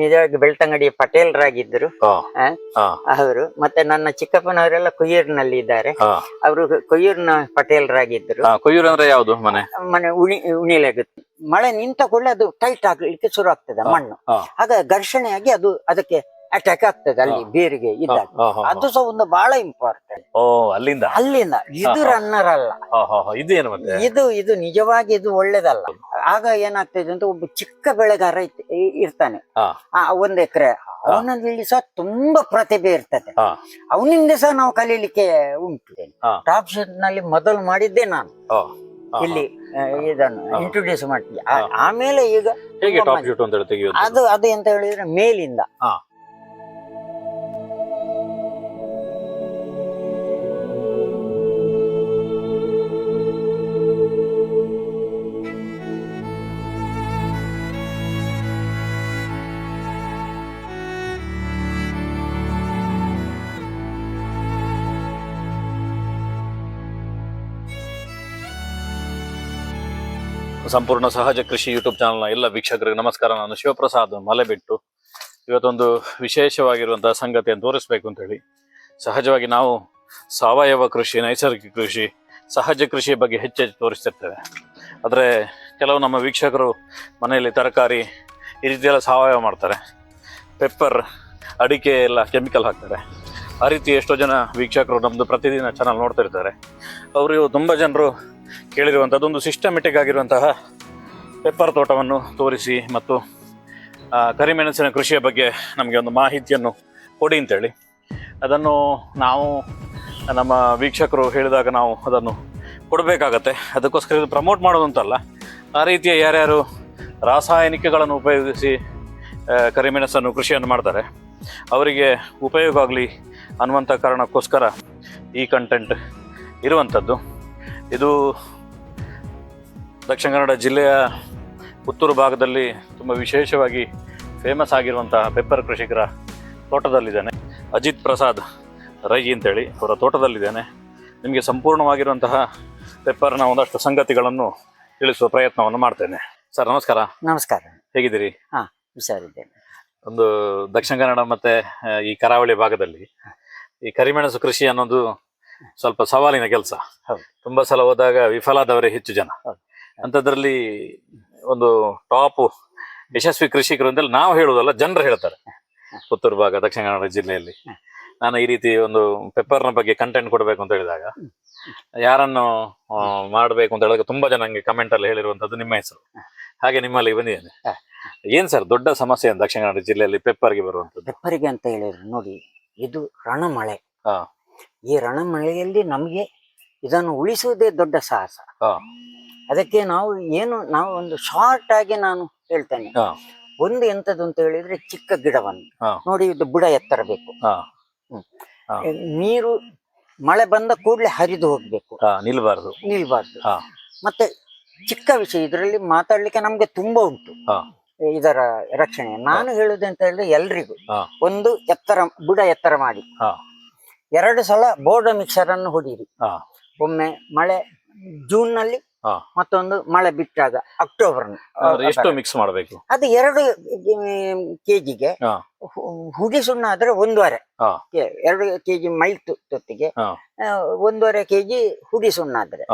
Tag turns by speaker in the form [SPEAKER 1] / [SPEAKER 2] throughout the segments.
[SPEAKER 1] ನಿಜವಾಗಿ ಬೆಳ್ತಂಗಡಿ ಪಟೇಲ್ರಾಗಿದ್ರು ಅವರು. ಮತ್ತೆ ನನ್ನ ಚಿಕ್ಕಪ್ಪನವರೆಲ್ಲ ಕೊಯ್ಯೂರಿನಲ್ಲಿ ಇದ್ದಾರೆ. ಅವರು ಕೊಯ್ಯೂರಿನ ಪಟೇಲ್ರಾಗಿದ್ರು
[SPEAKER 2] ಕೊಯ್ಯೂರು ಅಂದ್ರೆ ಯಾವುದು ಮನೆ?
[SPEAKER 1] ಮನೆ ಉಣಿ ಉಣಿಲಾಗುತ್ತೆ. ಮಳೆ ನಿಂತ ಕೂಡಲೇ ಅದು ಟೈಟ್ ಆಗ್ಲಿಕ್ಕೆ ಶುರು ಆಗ್ತದೆ ಮಣ್ಣು. ಆಗ ಘರ್ಷಣೆಯಾಗಿ ಅದು ಅದಕ್ಕೆ ಅಟ್ಯಾಕ್ ಆಗ್ತದೆ ಅಲ್ಲಿ ಬೇರಿಗೆ
[SPEAKER 2] ಇದ್ದ
[SPEAKER 1] ಅದು ಸಹ ಒಂದು ಬಹಳ ಇಂಪಾರ್ಟೆಂಟ್
[SPEAKER 2] ಓ ಅಲ್ಲಿಂದ?
[SPEAKER 1] ಅಲ್ಲಿಂದ. ಇದು ರನ್ನರ್ ಅಲ್ಲ.
[SPEAKER 2] ಮತ್ತೆ?
[SPEAKER 1] ಇದು ಇದು ನಿಜವಾಗಿ ಇದು ಒಳ್ಳೇದಲ್ಲ. ಆಗ ಏನಾಗ್ತದೆ ಅಂತ ಒಬ್ಬ ಚಿಕ್ಕ ಬೆಳೆಗಾರ ಇರ್ತಾನೆ. ಆ ಒಂದ್ ಎಕರೆ. ಅವನಲ್ಲಿ ಸಹ ತುಂಬಾ ಪ್ರತಿಭೆ ಇರ್ತದೆ. ಅವನಿಂದ ಸಹ ನಾವು ಕಲೀಲಿಕ್ಕೆ ಉಂಟು. ಟಾಪ್ ಶೆಟ್ನಲ್ಲಿ ಮೊದಲು ಮಾಡಿದ್ದೆ ನಾನು. ಇಲ್ಲಿ ಇದನ್ನು. ಇಂಟ್ರೊಡ್ಯೂಸ್ ಮಾಡ್ತೀವಿ ಆಮೇಲೆ ಈಗ ಅದು ಅದು ಎಂತ ಹೇಳಿದ್ರೆ ಮೇಲಿಂದ.
[SPEAKER 2] ಸಂಪೂರ್ಣ ಸಹಜ ಕೃಷಿ ಯೂಟ್ಯೂಬ್ ಚಾನಲ್ನ ಎಲ್ಲ ವೀಕ್ಷಕರಿಗೆ ನಮಸ್ಕಾರ. ನಾನು ಶಿವಪ್ರಸಾದ್ ಮಲೆಬಿಟ್ಟು. ಇವತ್ತೊಂದು ವಿಶೇಷವಾಗಿರುವಂತಹ ಸಂಗತಿಯನ್ನು ತೋರಿಸ್ಬೇಕು ಅಂತ ಹೇಳಿ. ಸಹಜವಾಗಿ ನಾವು ಸಾವಯವ ಕೃಷಿ, ನೈಸರ್ಗಿಕ ಕೃಷಿ, ಸಹಜ ಕೃಷಿಯ ಬಗ್ಗೆ ಹೆಚ್ಚೆಚ್ಚು ತೋರಿಸ್ತಿರ್ತೇವೆ. ಆದರೆ ಕೆಲವು ನಮ್ಮ ವೀಕ್ಷಕರು ಮನೆಯಲ್ಲಿ ತರಕಾರಿ ಈ ರೀತಿಯೆಲ್ಲ ಸಾವಯವ ಮಾಡ್ತಾರೆ. ಪೆಪ್ಪರ್, ಅಡಿಕೆ ಎಲ್ಲ ಕೆಮಿಕಲ್ ಹಾಕ್ತಾರೆ. ಆ ರೀತಿ ಎಷ್ಟೋ ಜನ ವೀಕ್ಷಕರು ನಮ್ಮದು ಪ್ರತಿದಿನ ಚಾನಲ್ ನೋಡ್ತಾ ಇರ್ತಾರೆ. ಅವರು ತುಂಬ ಜನರು ಕೇಳಿರುವಂಥದ್ದು ಒಂದು ಸಿಸ್ಟಮೆಟಿಕ್ ಆಗಿರುವಂತಹ ಪೆಪ್ಪರ್ ತೋಟವನ್ನು ತೋರಿಸಿ ಮತ್ತು ಕರಿಮೆಣಸಿನ ಕೃಷಿಯ ಬಗ್ಗೆ ನಮಗೆ ಒಂದು ಮಾಹಿತಿಯನ್ನು ಕೊಡಿ ಅಂತೇಳಿ. ಅದನ್ನು ನಾವು, ನಮ್ಮ ವೀಕ್ಷಕರು ಹೇಳಿದಾಗ ನಾವು ಅದನ್ನು ಕೊಡಬೇಕಾಗತ್ತೆ. ಅದಕ್ಕೋಸ್ಕರ ಇದು ಪ್ರಮೋಟ್ ಮಾಡೋದು ಅಂತಲ್ಲ. ಆ ರೀತಿಯ ಯಾರ್ಯಾರು ರಾಸಾಯನಿಕಗಳನ್ನು ಉಪಯೋಗಿಸಿ ಕರಿಮೆಣಸನ್ನು ಕೃಷಿಯನ್ನು ಮಾಡ್ತಾರೆ, ಅವರಿಗೆ ಉಪಯೋಗ ಆಗಲಿ ಅನ್ನುವಂಥ ಕಾರಣಕ್ಕೋಸ್ಕರ ಈ ಕಂಟೆಂಟ್ ಇರುವಂಥದ್ದು ಇದು ದಕ್ಷಿಣ ಕನ್ನಡ ಜಿಲ್ಲೆಯ ಪುತ್ತೂರು ಭಾಗದಲ್ಲಿ ತುಂಬ ವಿಶೇಷವಾಗಿ ಫೇಮಸ್ ಆಗಿರುವಂತಹ ಪೆಪ್ಪರ್ ಕೃಷಿಕರ ತೋಟದಲ್ಲಿದ್ದೇನೆ. ಅಜಿತ್ ಪ್ರಸಾದ್ ರೈ ಅಂತೇಳಿ ಅವರ ತೋಟದಲ್ಲಿದ್ದೇನೆ. ನಿಮಗೆ ಸಂಪೂರ್ಣವಾಗಿರುವಂತಹ ಪೆಪ್ಪರ್ನ ಒಂದಷ್ಟು ಸಂಗತಿಗಳನ್ನು ತಿಳಿಸುವ ಪ್ರಯತ್ನವನ್ನು ಮಾಡ್ತೇನೆ. ಸರ್ ನಮಸ್ಕಾರ.
[SPEAKER 1] ನಮಸ್ಕಾರ.
[SPEAKER 2] ಹೇಗಿದ್ದೀರಿ?
[SPEAKER 1] ಹಾಂ ಹುಷಾರಿದ್ದೇನೆ.
[SPEAKER 2] ಒಂದು ದಕ್ಷಿಣ ಕನ್ನಡ ಮತ್ತು ಈ ಕರಾವಳಿ ಭಾಗದಲ್ಲಿ ಈ ಕರಿಮೆಣಸು ಕೃಷಿ ಅನ್ನೋದು ಸ್ವಲ್ಪ ಸವಾಲಿನ ಕೆಲಸ. ತುಂಬಾ ಸಲ ಹೋದಾಗ ವಿಫಲಾದವರೇ ಹೆಚ್ಚು ಜನ. ಅಂಥದ್ರಲ್ಲಿ ಒಂದು ಟಾಪ್ ಯಶಸ್ವಿ ಕೃಷಿಕರು ಅಂತೇಳಿ ನಾವು ಹೇಳುವುದಲ್ಲ, ಜನರು ಹೇಳ್ತಾರೆ. ಪುತ್ತೂರು ಭಾಗ, ದಕ್ಷಿಣ ಕನ್ನಡ ಜಿಲ್ಲೆಯಲ್ಲಿ. ನಾನು ಈ ರೀತಿ ಒಂದು ಪೆಪ್ಪರ್ನ ಬಗ್ಗೆ ಕಂಟೆಂಟ್ ಕೊಡಬೇಕು ಅಂತ ಹೇಳಿದಾಗ, ಯಾರನ್ನು ಮಾಡಬೇಕು ಅಂತ ಹೇಳಿದಾಗ ತುಂಬಾ ಜನ ನನಗೆ ಕಮೆಂಟ್ ಅಲ್ಲಿ ಹೇಳಿರುವಂತದ್ದು ನಿಮ್ಮ ಹೆಸರು. ಹಾಗೆ ನಿಮ್ಮಲ್ಲಿ ಬಂದಿದ್ದೇನೆ. ಏನು ಸರ್, ದೊಡ್ಡ ಸಮಸ್ಯೆ ದಕ್ಷಿಣ ಕನ್ನಡ ಜಿಲ್ಲೆಯಲ್ಲಿ ಪೆಪ್ಪರ್ಗೆ ಬರುವಂತದ್ದು
[SPEAKER 1] ಪೆಪ್ಪರಿಗೆ ಅಂತ ಹೇಳಿರಿ ನೋಡಿ ಇದು ರಣಮಳೆ. ಈ ರಣಮಳೆಯಲ್ಲಿ ನಮಗೆ ಇದನ್ನು ಉಳಿಸುವುದೇ ದೊಡ್ಡ ಸಾಹಸ. ಅದಕ್ಕೆ ನಾವು ಏನು ನಾವು ಒಂದು ಶಾರ್ಟ್ ಆಗಿ ನಾನು ಹೇಳ್ತೇನೆ. ಒಂದು ಎಂತದ್ದು ಅಂತ ಹೇಳಿದ್ರೆ ಚಿಕ್ಕ ಗಿಡವನ್ನು ನೋಡಿ ಇದು ಬುಡ ಎತ್ತರ ಬೇಕು
[SPEAKER 2] ಹಾ.
[SPEAKER 1] ಹ್ಮ್. ನೀರು ಮಳೆ ಬಂದ ಕೂಡಲೇ ಹರಿದು ಹೋಗ್ಬೇಕು
[SPEAKER 2] ಹಾ ನಿಲ್ಬಾರ್ದು
[SPEAKER 1] ನಿಲ್ಬಾರ್ದು
[SPEAKER 2] ಹಾ.
[SPEAKER 1] ಮತ್ತೆ ಚಿಕ್ಕ ವಿಷಯ ಇದರಲ್ಲಿ ಮಾತಾಡ್ಲಿಕ್ಕೆ ನಮ್ಗೆ ತುಂಬಾ ಉಂಟು. ಇದರ ರಕ್ಷಣೆ. ನಾನು ಹೇಳುದು ಅಂತ ಹೇಳಿದ್ರೆ ಎಲ್ರಿಗೂ ಒಂದು ಎತ್ತರ ಬುಡ ಎತ್ತರ ಮಾಡಿ. ಎರಡು ಸಲ ಬೋರ್ಡ್ ಮಿಕ್ಸರ್ ಅನ್ನು ಹೊಡೀರಿ. ಒಮ್ಮೆ ಮಳೆ
[SPEAKER 2] ಜೂನ್ನಲ್ಲಿ.
[SPEAKER 1] ಮತ್ತೊಂದು ಮಳೆ ಬಿಟ್ಟಾಗ ಅಕ್ಟೋಬರ್
[SPEAKER 2] ಎಷ್ಟು ಮಿಕ್ಸ್ ಮಾಡಬೇಕು?
[SPEAKER 1] ಅದು ಎರಡು ಕೆಜಿಗೆ
[SPEAKER 2] ಜಿಗೆ
[SPEAKER 1] ಹುಡಿ ಸುಣ್ಣ ಆದ್ರೆ ಒಂದೂವರೆ. ಎರಡು ಕೆಜಿ ಮೈಲ್ ತೊತ್ತಿಗೆ ಒಂದೂವರೆ ಕೆಜಿ ಹುಡಿ ಸುಣ್ಣ ಆದ್ರೆ.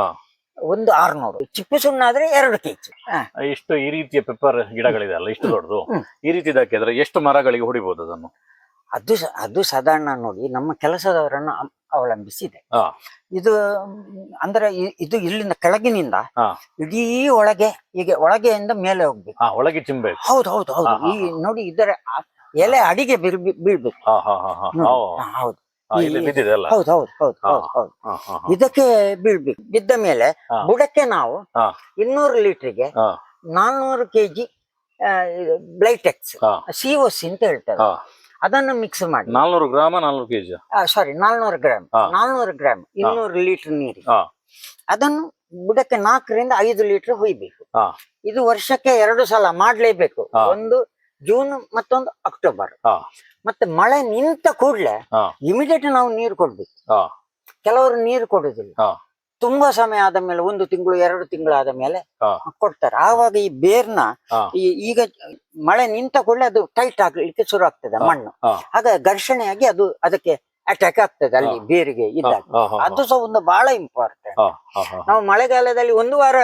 [SPEAKER 1] ಒಂದು ಆರ್ನೂರು. ಚಿಪ್ಪು ಸುಣ್ಣ ಆದ್ರೆ ಎರಡು ಕೆಜಿ
[SPEAKER 2] ಇಷ್ಟು ಈ ರೀತಿಯ ಪೆಪ್ಪರ್ ಗಿಡಗಳಿದೆ ಅಲ್ಲ ಇಷ್ಟು ದೊಡ್ಡದು? ಈ ರೀತಿ ಹಾಕಿದ್ರೆ ಎಷ್ಟು ಮರಗಳಿಗೆ ಹೊಡಿಬಹುದು ಅದನ್ನು?
[SPEAKER 1] ಅದು ಅದು ಸಾಧಾರಣ ನೋಡಿ ನಮ್ಮ ಕೆಲಸದವರನ್ನು ಅವಲಂಬಿಸಿದೆ. ಇದು ಅಂದ್ರೆ ಇದು ಇಲ್ಲಿಂದ ಕೆಳಗಿನಿಂದ. ಇಡೀ ಒಳಗೆ ಹೀಗೆ ಒಳಗೆಯಿಂದ ಮೇಲೆ ಹೋಗ್ಬೇಕು.
[SPEAKER 2] ಆ ಒಳಗೆ ತಿನ್ಬೇಕು
[SPEAKER 1] ಹೌದು ಹೌದು ಹೌದು. ಈ ನೋಡಿ ಇದರ ಎಲೆ ಅಡಿಗೆ ಬೀಳ್ ಬೀಳ್ಬೇಕು. ಹೌದು.
[SPEAKER 2] ಇಲ್ಲಿ
[SPEAKER 1] ಈ-
[SPEAKER 2] ಬಿದ್ದಿದೆ ಅಲ್ಲ
[SPEAKER 1] ಹೌದು ಹೌದು ಹೌದು ಹೌದು ಹೌದು.
[SPEAKER 2] ಹಾ, ಹಾ, ಹಾ.
[SPEAKER 1] ಇದಕ್ಕೆ ಬೀಳ್ಬೇಕು. ಬಿದ್ದ ಮೇಲೆ ಬುಡಕ್ಕೆ ನಾವು. ಇನ್ನೂರು ಲೀಟರ್ಗೆ. ನಾನ್ನೂರು KG ಬ್ಲೈಟೆಕ್ಸ್
[SPEAKER 2] COC
[SPEAKER 1] C O C ಅಂತ ಹೇಳ್ತಾರೆ. ಅದನ್ನು ಮಿಕ್ಸ್ ಮಾಡಿ.
[SPEAKER 2] ನಾಲ್ನೂರು ಗ್ರಾಮ ನಾಲ್ನೂರು ಕೆಜಿ.
[SPEAKER 1] ಸಾರಿ ನಾಲ್ನೂರು ಗ್ರಾಮ್. ನಾಲ್ನೂರು ಗ್ರಾಮ್ ಇನ್ನೂರು ಲೀಟರ್ ನೀರು. ಅದನ್ನು ಬುಡಕ್ಕೆ ನಾಲ್ಕರಿಂದ ಐದು ಲೀಟರ್ ಹೊಯ್ಬೇಕು. ಇದು ವರ್ಷಕ್ಕೆ ಎರಡು ಸಲ ಮಾಡ್ಲೇಬೇಕು. ಒಂದು ಜೂನ್ ಮತ್ತೊಂದು ಅಕ್ಟೋಬರ್. ಮತ್ತೆ ಮಳೆ ನಿಂತ ಕೂಡ್ಲೆ. ಇಮಿಡಿಯೇಟ್ ನಾವು ನೀರು ಕೊಡ್ಬೇಕು. ಕೆಲವರು ನೀರು ಕೊಡುದಿಲ್ಲ. ತುಂಬಾ ಸಮಯ ಆದ ಮೇಲೆ ಒಂದು ತಿಂಗಳು ಎರಡು ತಿಂಗಳು ಆದ ಮೇಲೆ. ಕೊಡ್ತಾರೆ. ಆವಾಗ ಈ ಬೇರ್ನ ಈಗ ಮಳೆ ನಿಂತ ಕೂಡಲೇ ಅದು ಟೈಟ್ ಆಗ್ಲಿಕ್ಕೆ ಶುರು ಆಗ್ತದೆ ಮಣ್ಣು. ಆಗ ಘರ್ಷಣೆಯಾಗಿ ಅದು ಅದಕ್ಕೆ ಅಟ್ಯಾಕ್ ಆಗ್ತದೆ ಅಲ್ಲಿ ಬೇರಿಗೆ ಇದ್ದಾಗ. ಅದು ಸಹ ಒಂದು ಬಹಳ ಇಂಪಾರ್ಟೆಂಟ್. ನಾವು ಮಳೆಗಾಲದಲ್ಲಿ ಒಂದು ವಾರ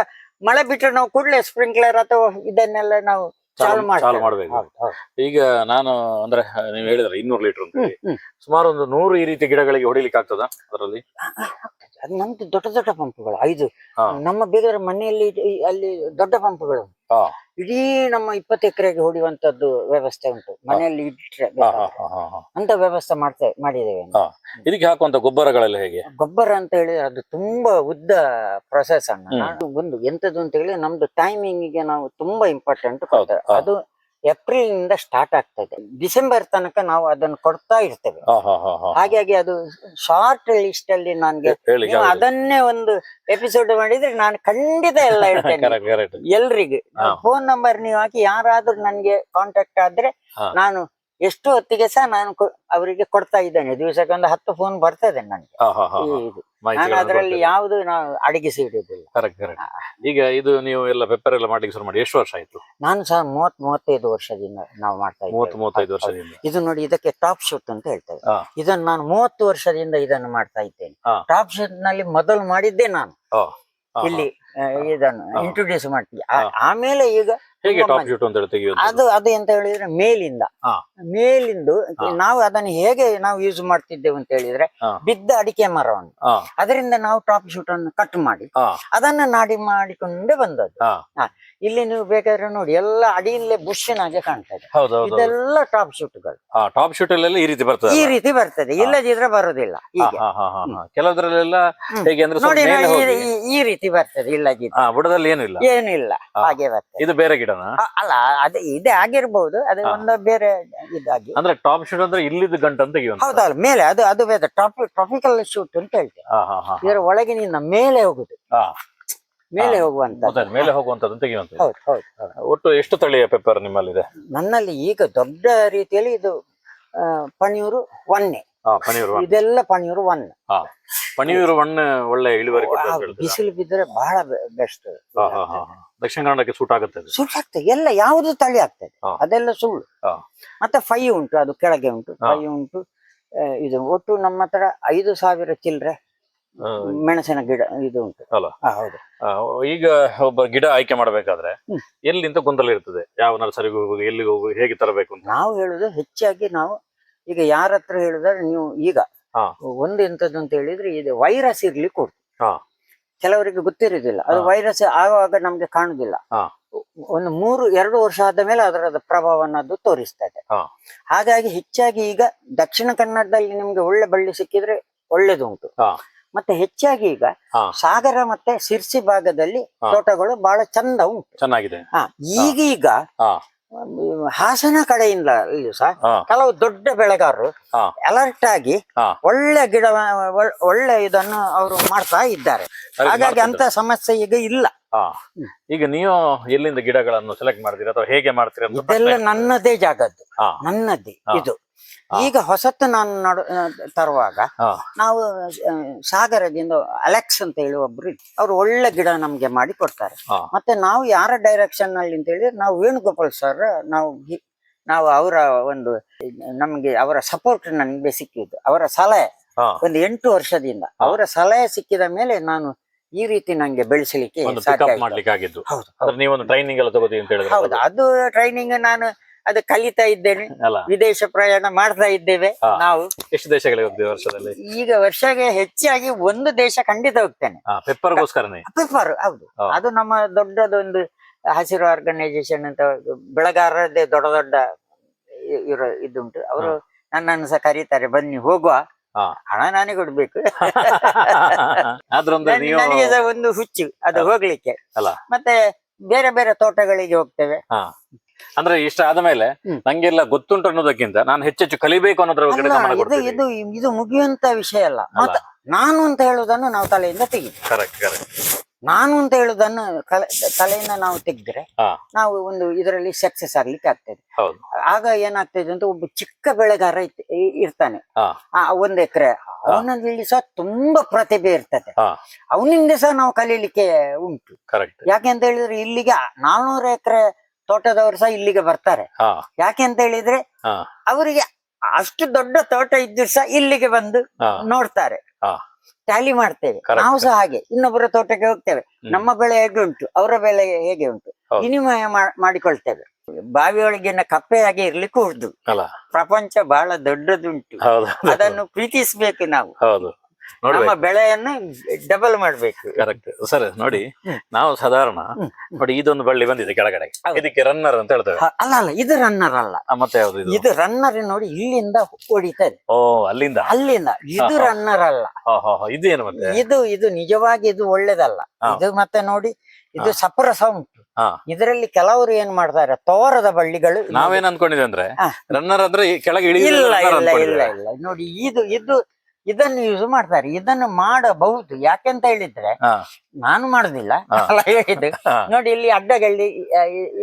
[SPEAKER 1] ಮಳೆ ಬಿಟ್ಟರೆ ನಾವು ಕೂಡಲೇ ಸ್ಪ್ರಿಂಕ್ಲರ್ ಅಥವಾ ಇದನ್ನೆಲ್ಲ ನಾವು ಚಾಲು
[SPEAKER 2] ಮಾಡಬೇಕು. ಈಗ ನಾನು ಅಂದ್ರೆ ನೀವು ಹೇಳಿದ್ರೆ ಇನ್ನೂರು ಲೀಟರ್ ಅಂತ ಹೇಳಿ ಸುಮಾರು ಒಂದು ನೂರು ಈ ರೀತಿ ಗಿಡಗಳಿಗೆ ಹೊಡಿಲಿಕ್ಕೆ ಆಗ್ತದ ಅದರಲ್ಲಿ
[SPEAKER 1] ಅದು ನಮ್ದು ದೊಡ್ಡ ದೊಡ್ಡ ಪಂಪ್ಗಳು ಐದು ನಮ್ಮ ಬೇಗ ಮನೆಯಲ್ಲಿ ಅಲ್ಲಿ ದೊಡ್ಡ ಪಂಪ್ಗಳು. ಇಡೀ ನಮ್ಮ ಇಪ್ಪತ್ತು ಎಕರೆಗೆ ಹೊಡೆಯುವಂತದ್ದು ವ್ಯವಸ್ಥೆ ಉಂಟು. ಮನೆಯಲ್ಲಿ ಇಟ್ರೆ
[SPEAKER 2] ಹಾ.
[SPEAKER 1] ಅಂತ ವ್ಯವಸ್ಥೆ ಮಾಡ್ತೇವೆ ಮಾಡಿದ್ದೇವೆ.
[SPEAKER 2] ಇದಕ್ಕೆ ಹಾಕುವಂತ ಗೊಬ್ಬರಗಳೆಲ್ಲ ಹೇಗೆ?
[SPEAKER 1] ಗೊಬ್ಬರ ಅಂತ ಹೇಳಿದ್ರೆ ಅದು ತುಂಬಾ ಉದ್ದ ಪ್ರೊಸೆಸ್ ಅನ್ನ. ಒಂದು ಎಂತದ್ದು ಅಂತ ಹೇಳಿ ನಮ್ದು ಟೈಮಿಂಗ್ಗೆ ನಾವು ತುಂಬಾ ಇಂಪಾರ್ಟೆಂಟ್ ಕೊಡ್ತೇವೆ ಅದು ಏಪ್ರಿಲ್ನಿಂದ ಸ್ಟಾರ್ಟ್ ಇದೆ. ಡಿಸೆಂಬರ್ ತನಕ ನಾವು ಅದನ್ನು ಕೊಡ್ತಾ ಇರ್ತೇವೆ. ಹಾಗಾಗಿ ಅದು ಶಾರ್ಟ್ ಲಿಸ್ಟ್ ಅಲ್ಲಿ ನನ್ಗೆ ಅದನ್ನೇ ಒಂದು ಎಪಿಸೋಡ್ ಮಾಡಿದ್ರೆ ನಾನು ಖಂಡಿತ ಎಲ್ಲ ಹೇಳ್ತೇನೆ. ಎಲ್ರಿಗೆ. ಫೋನ್ ನಂಬರ್ ನೀವು ಹಾಕಿ ಯಾರಾದ್ರೂ ನನ್ಗೆ ಕಾಂಟ್ಯಾಕ್ಟ್ ಆದ್ರೆ ನಾನು ಎಷ್ಟು ಹೊತ್ತಿಗೆ ಸಹ ನಾನು ಅವರಿಗೆ ಕೊಡ್ತಾ ಇದ್ದೇನೆ ದಿವಸಕ್ಕೆ ಒಂದು ಹತ್ತು ಫೋನ್ ಬರ್ತಾ ನನಗೆ
[SPEAKER 2] ನನ್ಗೆ.
[SPEAKER 1] ಇದು. ನಾನು ಅದರಲ್ಲಿ. ಯಾವುದು ನಾವು ಅಡಗಿಸಿ
[SPEAKER 2] Correct, correct. ಈಗ ಇದು ನೀವು ಎಲ್ಲ ಪೆಪ್ಪರ್ ಎಲ್ಲ ಮಾಡ್ಲಿಕ್ಕೆ ಶುರು ಮಾಡಿ ಎಷ್ಟು ವರ್ಷ ಆಯ್ತು
[SPEAKER 1] ನಾನು ಸಹ ಮೂವತ್ ಮೂವತ್ತೈದು ವರ್ಷದಿಂದ ನಾವು ಮಾಡ್ತಾ
[SPEAKER 2] ಮೂವತ್ತು
[SPEAKER 1] ಇದ್ದೇವೆ
[SPEAKER 2] ಮೂವತ್ತೈದು. ವರ್ಷದಿಂದ
[SPEAKER 1] ಇದು ನೋಡಿ ಇದಕ್ಕೆ ಟಾಪ್ ಶೂಟ್ ಅಂತ ಹೇಳ್ತೇವೆ. ಇದನ್ನು ನಾನು ಮೂವತ್ತು ವರ್ಷದಿಂದ ಇದನ್ನು ಮಾಡ್ತಾ ಇದ್ದೇನೆ ಟಾಪ್ ಶೂಟ್ನಲ್ಲಿ ಮೊದಲು ಮಾಡಿದ್ದೆ ನಾನು ಇಲ್ಲಿ ಇದನ್ನು. ಇಂಟ್ರೊಡ್ಯೂಸ್ ಮಾಡ್ತೀವಿ. ಆ- ಆಮೇಲೆ ಈಗ
[SPEAKER 2] ಹೇಗೆ
[SPEAKER 1] ತುಂಬಾ
[SPEAKER 2] ಟಾಪ್ ಶೂಟ್ ಅಂತ ಹೇಳಿ
[SPEAKER 1] ಅದು ಅದು ಎಂತ ಹೇಳಿದ್ರೆ ಮೇಲಿಂದ.
[SPEAKER 2] ಹಾ.
[SPEAKER 1] ಮೇಲಿಂದು ನಾವು ಅದನ್ನು ಹೇಗೆ ನಾವು ಯೂಸ್ ಮಾಡ್ತಿದ್ದೇವೆ ಅಂತ ಹೇಳಿದ್ರೆ
[SPEAKER 2] ಹಾ.
[SPEAKER 1] ಬಿದ್ದ ಅಡಿಕೆ ಮರವನ್ನು.
[SPEAKER 2] ಹಾ,
[SPEAKER 1] ಅದರಿಂದ ನಾವು ಟಾಪ್ ಶೂಟ್ ಅನ್ನು ಕಟ್ ಮಾಡಿ
[SPEAKER 2] ಹಾ,
[SPEAKER 1] ಅದನ್ನ ನಾಡಿ ಮಾಡಿಕೊಂಡೇ ಬಂದದ್ದು.
[SPEAKER 2] ಹಾ.
[SPEAKER 1] ಹಾ. ಇಲ್ಲಿ ನೀವು ಬೇಕಾದ್ರೆ ನೋಡಿ ಎಲ್ಲ ಅಡಿಯಲ್ಲೇ ಬುಷ್ನಾಗೆ ಕಾಣ್ತದೆ
[SPEAKER 2] ಕಾಣ್ತಾ ಇದೆ.
[SPEAKER 1] ಇದೆಲ್ಲ ಟಾಪ್ ಶೂಟ್ಗಳು
[SPEAKER 2] ಹಾ ಟಾಪ್ ಶೂಟ್ ಅಲ್ಲೆಲ್ಲ ಈ ರೀತಿ ಬರ್ತದೆ
[SPEAKER 1] ಈ ರೀತಿ ಬರ್ತದೆ. ಇಲ್ಲದಿದ್ರೆ ಬರುದಿಲ್ಲ. ಹೀಗೆ.
[SPEAKER 2] ಕೆಲವದ್ರಲ್ಲೆಲ್ಲ
[SPEAKER 1] ಹ್ಮ್.
[SPEAKER 2] ಹೇಗೆ ಅಂದ್ರೆ ಸ್ವಲ್ಪ
[SPEAKER 1] ನೋಡಿ
[SPEAKER 2] ಮೇಲೆ
[SPEAKER 1] ನೋಡಿ,
[SPEAKER 2] ಹೋಗಿ.
[SPEAKER 1] ಈ- ಈ ರೀತಿ ಬರ್ತದೆ.
[SPEAKER 2] ಹಾ ಬುಡದಲ್ಲಿ ಏನು ಇಲ್ಲ
[SPEAKER 1] ಏನಿಲ್ಲ.
[SPEAKER 2] ಹಾ.
[SPEAKER 1] ಹಾಗೆ ಬರ್ತದೆ.
[SPEAKER 2] ಇದು ಬೇರೆ ಗಿಡನ?
[SPEAKER 1] ಅ- ಅಲ್ಲ ಅದೇ ಇದೆ ಆಗಿರ್ಬಹುದು ಅದು
[SPEAKER 2] ಹಾ.
[SPEAKER 1] ಒಂದು ಬೇರೆ ಇದಾಗಿ.
[SPEAKER 2] ಅಂದ್ರೆ ಟಾಪ್ ಶೂಟ್ ಅಂದ್ರೆ ಇಲ್ಲಿದ್ದು ಗಂಟು ಅಂತ ತೆಗೆಯುವಂತ
[SPEAKER 1] ಹೌದಲ್ಲ ಮೇಲೆ ಅದು ಅದು ಬೇರೆ ಟ್ರಾಫಿ ಟ್ರಾಫಿಕಲ್ ಶೂಟ್ ಅಂತ ಹೇಳ್ತೇವೆ.
[SPEAKER 2] ಹಾ ಹಾ ಹಾ
[SPEAKER 1] ಇದರ ಒಳಗಿನಿಂದ ಮೇಲೆ ಹೋಗುದು.
[SPEAKER 2] ಹಾ.
[SPEAKER 1] ಮೇಲೆ
[SPEAKER 2] ಹಾ.
[SPEAKER 1] ಹೋಗುವಂತ
[SPEAKER 2] ಗೊತ್ತಾಯ್ತು, ಮೇಲೆ ಹೋಗುವಂತದ್ದು ತೆಗೆಯುವಂತ
[SPEAKER 1] ಹೌದು ಹೌದು. ಹೌದು.
[SPEAKER 2] ಒಟ್ಟು ಎಷ್ಟು ತಳಿಯ ಪೆಪ್ಪರ್ ನಿಮ್ಮಲ್ಲಿದೆ?
[SPEAKER 1] ನನ್ನಲ್ಲಿ ಈಗ ದೊಡ್ಡ ರೀತಿಯಲ್ಲಿ ಇದು ಆ, ಪಣಿಯೂರು ಒನ್ನೆ. ಇದೆಲ್ಲ ಪಣಿಯೂರು ಒನ್
[SPEAKER 2] ಪಣಿಯೂರು ಒನ್ ಒಳ್ಳೆ ಇಳುವರಿ?
[SPEAKER 1] ಬಿಸಿಲು ಬಿದ್ದರೆ ಬಹಳ ಬೆಸ್ಟ್.
[SPEAKER 2] ದಕ್ಷಿಣ ಕನ್ನಡಕ್ಕೆ ಸೂಟ್ ಆಗುತ್ತೆ
[SPEAKER 1] ಸೂಟ್ ಆಗ್ತದೆ ಎಲ್ಲ ಯಾವುದು ತಳಿ ಆಗ್ತದೆ. ಅದೆಲ್ಲ ಸುಳ್ಳು. ಮತ್ತೆ ಫೈ ಉಂಟು ಅದು ಕೆಳಗೆ ಉಂಟು. ಫೈ ಉಂಟು ಇದು ಒಟ್ಟು ನಮ್ಮ ಹತ್ರ ಐದು ಸಾವಿರ
[SPEAKER 2] ಚಿಲ್ರೆ
[SPEAKER 1] ಮೆಣಸಿನ ಗಿಡ ಇದು ಉಂಟು.
[SPEAKER 2] ಅಲ್ಲ?
[SPEAKER 1] ಹೌದು.
[SPEAKER 2] ಈಗ ಒಬ್ಬ ಗಿಡ ಆಯ್ಕೆ ಮಾಡಬೇಕಾದ್ರೆ. ಎಲ್ಲಿಂದ ಗೊಂದಲ ಇರ್ತದೆ? ಯಾವ ನರ್ಸರಿಗೆ ಹೋಗುದು ಎಲ್ಲಿಗೆ ಹೋಗುದು ಹೇಗೆ ತರಬೇಕು ಅಂತ?
[SPEAKER 1] ನಾವು ಹೇಳುದು ಹೆಚ್ಚಾಗಿ ನಾವು ಈಗ ಯಾರ ಹತ್ರ ಹೇಳಿದ್ರೆ ನೀವು ಈಗ ಒಂದು ಎಂತದ್ದು ಅಂತ ಹೇಳಿದ್ರೆ ಇದು ವೈರಸ್ ಇರ್ಲಿಕ್ಕೆ ಕೊಡು
[SPEAKER 2] ಹಾ.
[SPEAKER 1] ಕೆಲವರಿಗೆ ಗೊತ್ತಿರುವುದಿಲ್ಲ ಅದು ವೈರಸ್ ಆಗುವಾಗ ನಮ್ಗೆ ಕಾಣುದಿಲ್ಲ. ಒಂದು ಮೂರು ಎರಡು ವರ್ಷ ಆದ ಮೇಲೆ ಅದರ ಪ್ರಭಾವವನ್ನು ಅದು ತೋರಿಸ್ತದೆ. ಹಾಗಾಗಿ ಹೆಚ್ಚಾಗಿ ಈಗ ದಕ್ಷಿಣ ಕನ್ನಡದಲ್ಲಿ ನಿಮ್ಗೆ ಒಳ್ಳೆ ಬಳ್ಳಿ ಸಿಕ್ಕಿದ್ರೆ
[SPEAKER 2] ಒಳ್ಳೇದುಂಟು.
[SPEAKER 1] ಮತ್ತೆ ಹೆಚ್ಚಾಗಿ ಈಗ. ಸಾಗರ ಮತ್ತೆ ಸಿರ್ಸಿ ಭಾಗದಲ್ಲಿ ತೋಟಗಳು ಬಹಳ ಚಂದ ಉಂಟು.
[SPEAKER 2] ಚೆನ್ನಾಗಿದೆ.
[SPEAKER 1] ಹಾ ಈಗೀಗ ಹಾಸನ ಕಡೆಯಿಂದ ಇಲ್ಲಿ ಸಹ ಕೆಲವು ದೊಡ್ಡ ಬೆಳೆಗಾರರು ಅಲರ್ಟ್ ಆಗಿ ಒಳ್ಳೆ ಗಿಡ ಒಳ್ಳೆ ಇದನ್ನು ಅವರು ಮಾಡ್ತಾ ಇದ್ದಾರೆ. ಹಾಗಾಗಿ ಅಂತ ಸಮಸ್ಯೆ ಈಗ ಇಲ್ಲ.
[SPEAKER 2] ಈಗ ನೀವು ಎಲ್ಲಿಂದ ಗಿಡಗಳನ್ನು ಸೆಲೆಕ್ಟ್ ಮಾಡ್ತೀರಾ ಅಥವಾ ಹೇಗೆ ಮಾಡ್ತೀರಾ ಅಂತ
[SPEAKER 1] ಇದೆಲ್ಲ. ನನ್ನದೇ ಜಾಗದ್ದು. ನನ್ನದೇ ಇದು. ಈಗ ಹೊಸತ್ತು ನಾನು ನಡು ತರುವಾಗ ನಾವು ಸಾಗರದಿಂದ ಅಲೆಕ್ಸ್ ಅಂತ ಹೇಳಿ ಒಬ್ರು ಅವ್ರು ಒಳ್ಳೆ ಗಿಡ ನಮ್ಗೆ ಮಾಡಿ ಕೊಡ್ತಾರೆ. ಮತ್ತೆ ನಾವು ಯಾರ ಡೈರೆಕ್ಷನ್ನಲ್ಲಿ ಅಂತ ಹೇಳಿದ್ರೆ ನಾವು ವೇಣುಗೋಪಾಲ್ ಸರ್ ನಾವು ನಾವು ಅವರ ಒಂದು ನಮ್ಗೆ ಅವರ ಸಪೋರ್ಟ್ ನನ್ಗೆ ಸಿಕ್ಕಿದ್ದು ಅವರ ಸಲಹೆ ಒಂದು ಎಂಟು ವರ್ಷದಿಂದ ಅವರ ಸಲಹೆ ಸಿಕ್ಕಿದ ಮೇಲೆ ನಾನು ಈ ರೀತಿ ನಂಗೆ ಬೆಳೆಸಲಿಕ್ಕೆ ಸಾಧ್ಯ ಹೌದು ಅದು ಟ್ರೈನಿಂಗ್ ನಾನು ಅದು ಕಲಿತಾ ಇದ್ದೇನೆ.
[SPEAKER 2] ಅಲ್ಲ.
[SPEAKER 1] ವಿದೇಶ ಪ್ರಯಾಣ ಮಾಡ್ತಾ ಇದ್ದೇವೆ
[SPEAKER 2] ಹಾ.
[SPEAKER 1] ನಾವು.
[SPEAKER 2] ಎಷ್ಟು ದೇಶಗಳಿಗೆ ಹೋಗ್ತೀವಿ ವರ್ಷದಲ್ಲಿ?
[SPEAKER 1] ಈಗ ವರ್ಷಕ್ಕೆ ಹೆಚ್ಚಾಗಿ ಒಂದು ದೇಶ ಖಂಡಿತ ಹೋಗ್ತೇನೆ.
[SPEAKER 2] ಹಾ ಪೆಪ್ಪರ್ಗೋಸ್ಕರನೇ?
[SPEAKER 1] ಪೆಪ್ಪರ್ ಹೌದು.
[SPEAKER 2] ಹಾ.
[SPEAKER 1] ಅದು ನಮ್ಮ ದೊಡ್ಡದೊಂದು ಹಸಿರು ಆರ್ಗನೈಸೇಷನ್ ಅಂತ ಬೆಳಗಾರರದೇ ದೊಡ್ಡ ದೊಡ್ಡ ಇ- ಇರೋ ಇದುಂಟು. ಅವರು ನನ್ನನ್ನು ಸಹ ಕರೀತಾರೆ ಬನ್ನಿ ಹೋಗುವ.
[SPEAKER 2] ಹಾ.
[SPEAKER 1] ಹಣ ನಾನೇ ಕೊಡ್ಬೇಕು.
[SPEAKER 2] ಆದ್ರೊಂದು
[SPEAKER 1] ನನ್-
[SPEAKER 2] ನೀವು
[SPEAKER 1] ನನಗೆ ಸಹ ಒಂದು ಹುಚ್ಚು ಅದು. ಹೋಗ್ಲಿಕ್ಕೆ.
[SPEAKER 2] ಅಲ್ಲ.
[SPEAKER 1] ಮತ್ತೆ ಬೇರೆ ಬೇರೆ ತೋಟಗಳಿಗೆ ಹೋಗ್ತೇವೆ.
[SPEAKER 2] ಅಂದ್ರೆ ಇಷ್ಟ ಆದ್ಮೇಲೆ
[SPEAKER 1] ಮೇಲೆ
[SPEAKER 2] ನಂಗೆಲ್ಲ ಗೊತ್ತುಂಟು ಅನ್ನೋದಕ್ಕಿಂತ ನಾನು ಹೆಚ್ಚೆಚ್ಚು ಕಲಿಬೇಕು ಅನ್ನೋದ್ರ ಬಗ್ಗೆ
[SPEAKER 1] ಅಲ್ಲ,
[SPEAKER 2] ಗಮನ
[SPEAKER 1] ಇದು
[SPEAKER 2] ಕೊಡ್ತೀನಿ.
[SPEAKER 1] ಇದು ಇದು ಮುಗಿಯುವಂತ ವಿಷಯ ಅಲ್ಲ. ಮತ್ತೆ ನಾನು ಅಂತ ಹೇಳುವುದನ್ನು ನಾವು ತಲೆಯಿಂದ ತೆಗಿ
[SPEAKER 2] ಕರೆಕ್ಟ್ ಕರೆಕ್ಟ್
[SPEAKER 1] ನಾನು ಅಂತ ಹೇಳುದನ್ನು ಕಲೆ- ತಲೆಯಿಂದ ನಾವು ತೆಗೆದ್ರೆ
[SPEAKER 2] ಹಾ.
[SPEAKER 1] ನಾವು ಒಂದು ಇದರಲ್ಲಿ ಸಕ್ಸಸ್ ಆಗ್ಲಿಕ್ಕೆ ಆಗ್ತದೆ.
[SPEAKER 2] ಹೌದು.
[SPEAKER 1] ಆಗ ಏನಾಗ್ತದೆ ಅಂತ ಒಬ್ಬ ಚಿಕ್ಕ ಬೆಳೆಗಾರ ಇತ್- ಇ- ಇರ್ತಾನೆ.
[SPEAKER 2] ಹಾ.
[SPEAKER 1] ಆ, ಒಂದ್ ಎಕರೆ. ಅವನಲ್ಲಿ ಸಹ ತುಂಬಾ ಪ್ರತಿಭೆ ಇರ್ತದೆ.
[SPEAKER 2] ಹಾ.
[SPEAKER 1] ಅವನಿಂದ ಸಹ ನಾವು ಕಲೀಲಿಕ್ಕೆ ಉಂಟು.
[SPEAKER 2] ಕರೆಕ್ಟ್
[SPEAKER 1] ಯಾಕೆ ಅಂತ ಹೇಳಿದ್ರೆ ಇಲ್ಲಿಗೆ ನಾಲ್ನೂರು ಎಕರೆ ತೋಟದವರು ಸಹ ಇಲ್ಲಿಗೆ ಬರ್ತಾರೆ. ಯಾಕೆ ಅಂತ ಹೇಳಿದ್ರೆ ಅವರಿಗೆ ಅಷ್ಟು ದೊಡ್ಡ ತೋಟ ಇದ್ದು ಸಹ ಇಲ್ಲಿಗೆ ಬಂದು ನೋಡ್ತಾರೆ. ಟ್ಯಾಲಿ ಮಾಡ್ತೇವೆ. ನಾವು ಸಹ ಹಾಗೆ. ಇನ್ನೊಬ್ಬರ ತೋಟಕ್ಕೆ ಹೋಗ್ತೇವೆ. ನಮ್ಮ ಬೆಳೆ ಹೇಗೆ ಉಂಟು? ಅವರ ಬೆಳೆ ಹೇಗೆ ಉಂಟು. ವಿನಿಮಯ ಮಾಡಿಕೊಳ್ತೇವೆ. ಬಾವಿಯೊಳಗಿನ ಕಪ್ಪೆಯಾಗಿ ಇರ್ಲಿಕ್ಕೂ ಉಂಟು. ಪ್ರಪಂಚ ಬಹಳ ದೊಡ್ಡದುಂಟು. ಅದನ್ನು ಪ್ರೀತಿಸಬೇಕು ನಾವು. ನಮ್ಮ ಬೆಳೆಯನ್ನು ಡಬಲ್ ಮಾಡ್ಬೇಕು.
[SPEAKER 2] ಕರೆಕ್ಟ್ ಸರ್ ನೋಡಿ ನಾವು ಸಾಧಾರಣ. ನೋಡಿ ಇದೊಂದು ಬಳ್ಳಿ ಬಂದಿದೆ ಕೆಳಗಡೆ. ಇದಕ್ಕೆ ರನ್ನರ್ ಅಂತ ಹೇಳ್ತೇವೆ.
[SPEAKER 1] ಅಲ್ಲ ಅಲ್ಲ ಇದು ರನ್ನರ್ ಅಲ್ಲ.
[SPEAKER 2] ಮತ್ತೆ ಯಾವ್ದು ಇದು?
[SPEAKER 1] ಇದು ರನ್ನರ್ ನೋಡಿ ಇಲ್ಲಿಂದ ಹೊಡಿತದೆ
[SPEAKER 2] ಓ ಅಲ್ಲಿಂದ?
[SPEAKER 1] ಅಲ್ಲಿಂದ. ಇದು. ರನ್ನರ್ ಅಲ್ಲ.
[SPEAKER 2] ಇದು ಏನು ಮತ್ತೆ?
[SPEAKER 1] ಇದು ಇದು ನಿಜವಾಗಿ ಇದು ಒಳ್ಳೇದಲ್ಲ. ಇದು ಮತ್ತೆ ನೋಡಿ ಇದು. ಸಪರಸ ಉಂಟು. ಇದರಲ್ಲಿ ಕೆಲವರು ಏನ್ ಮಾಡ್ತಾರೆ ತೋರದ ಬಳ್ಳಿಗಳು
[SPEAKER 2] ನಾವೇನ್ ಅನ್ಕೊಂಡಿದ್ವಿ ಅಂದ್ರೆ ರನ್ನರ್ ಅಂದ್ರೆ ಕೆಳಗೆ ಇಳಿ
[SPEAKER 1] ಇಲ್ಲ ಇಲ್ಲ ಇಲ್ಲ ಇಲ್ಲ. ನೋಡಿ ಇದು ಇದು ಇದನ್ನು ಯೂಸ್ ಮಾಡ್ತಾರೆ. ಇದನ್ನು ಮಾಡಬಹುದು. ಯಾಕೆಂತ ಹೇಳಿದ್ರೆ ನಾನು ಮಾಡುದಿಲ್ಲ. ಹೇಳಿದ್ದು. ನೋಡಿ ಇಲ್ಲಿ ಅಡ್ಡಗೆಲ್ಲಿ